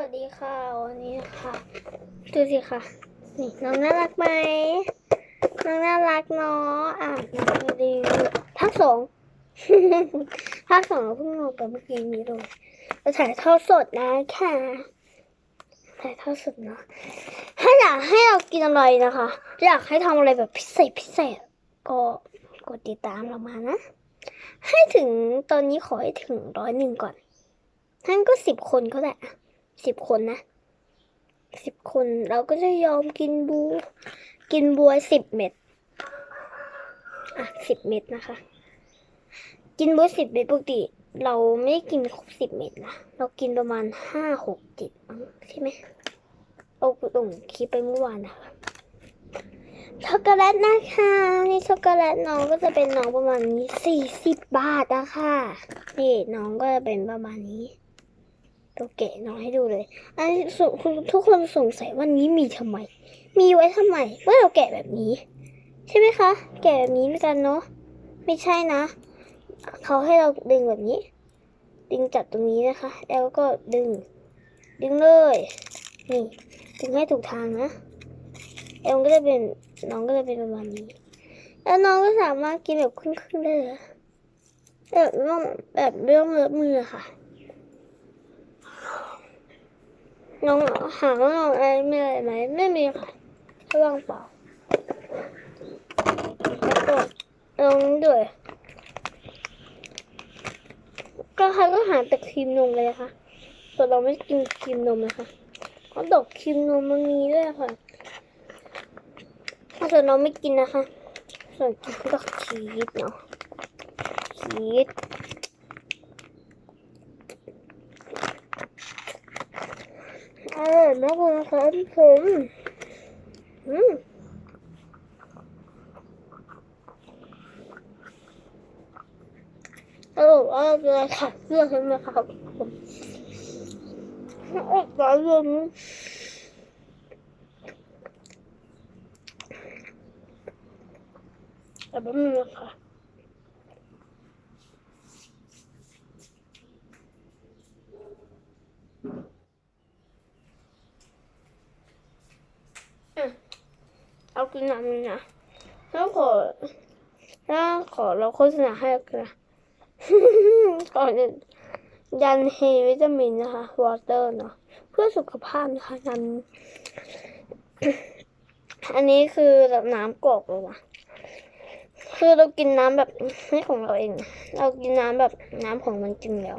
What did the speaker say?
วัสดีค่ะวันนี้ค่ะดูสิค่ะ นี่น้องน่ารักไหมน้องน่ารักเนาะอะน้องรีวิวภาคสองภาคสองเราเพิ่งลงไปเมื่อกี้นี้เลยเราถ่ายทอดสดนะค่ะถ่ายทอดสดเนาะถ้าอยากให้เรากินอะไรนะคะอยากให้ทำอะไรแบบพิเศษพิเศษก็กดติดตามเรามานะ ให้ถึงตอนนี้ขอให้ถึงร้อยหนึ่งก่อนท่านก็สิบคนก็ได้อะ สิบคนนะสิบคนเราก็จะยอมกินบู กินบัวสิบเม็ดอะสิบเม็ดนะคะ กินบัวสิบเม็ดปกติ เราไม่ได้กินครบสิบเม็ดนะ เรากินประมาณห้าหกเจ็ดมั้งใช่ไหมเอาลงคลิปไปเมื่อวานนะคะช็อกโกแลตนะคะนี่ช็อกโกแลตน้องก็จะเป็นน้องประมาณนี้สี่สิบบาทนะคะนี่น้องก็จะเป็นประมาณนี้ ตัวแกะน้องให้ดูเลยอันนี้คุณทุกคนสงสัยว่านี้มีทำไม มีไว้ทำไมเมื่อเราแกะแบบนี้ ใช่ไหมคะ แกะแบบนี้ด้วยกันเนาะไม่ใช่นะเขาให้เราดึงแบบนี้ ดึงจับตรงนี้นะคะ แล้วก็ดึง ดึงเลยนี่ดึงให้ถูกทางนะแล้วก็จะเป็นน้องก็จะเป็นประมาณนี้แล้วน้องก็สามารถกินแบบครึ่งๆได้เลยแบบไม่ต้องแบบไม่ต้องเลอะมือค่ะ น้องหาว่าน้องอะไรไม่อะไรไหมไม่มีค่ะแค่ว่างเปล่าแล้วก็น้องด้วย ก็ใครก็หาแต่ครีมนมเลยนะคะแต่เราไม่กินครีมนมนะคะเพราดอกครีมนมมันมีด้วยค่ะถ้าส่วนเราไม่กินนะคะ ส่วนกินก็ชีสเนาะชีส อร่อยมากเลยนะคะทุกคนอืมอร่อยมากเลยค่ะเชื่อฉันไหมคะผมอดใจเลยแต่ไม่มีค่ะ เอากินน้ำนึงนะแล้วขอแล้วขอเราโฆษณาให้กันนะก่อนยันเฮวิตามินนะคะ วอเตอร์เนาะเพื่อสุขภาพนะคะน้ำอันนี้คือแบบน้ำกรอกเลยนะคือเรากินน้ำแบบไม่ของเราเอง เรากินน้ำแบบน้ำของมันจริงแล้ว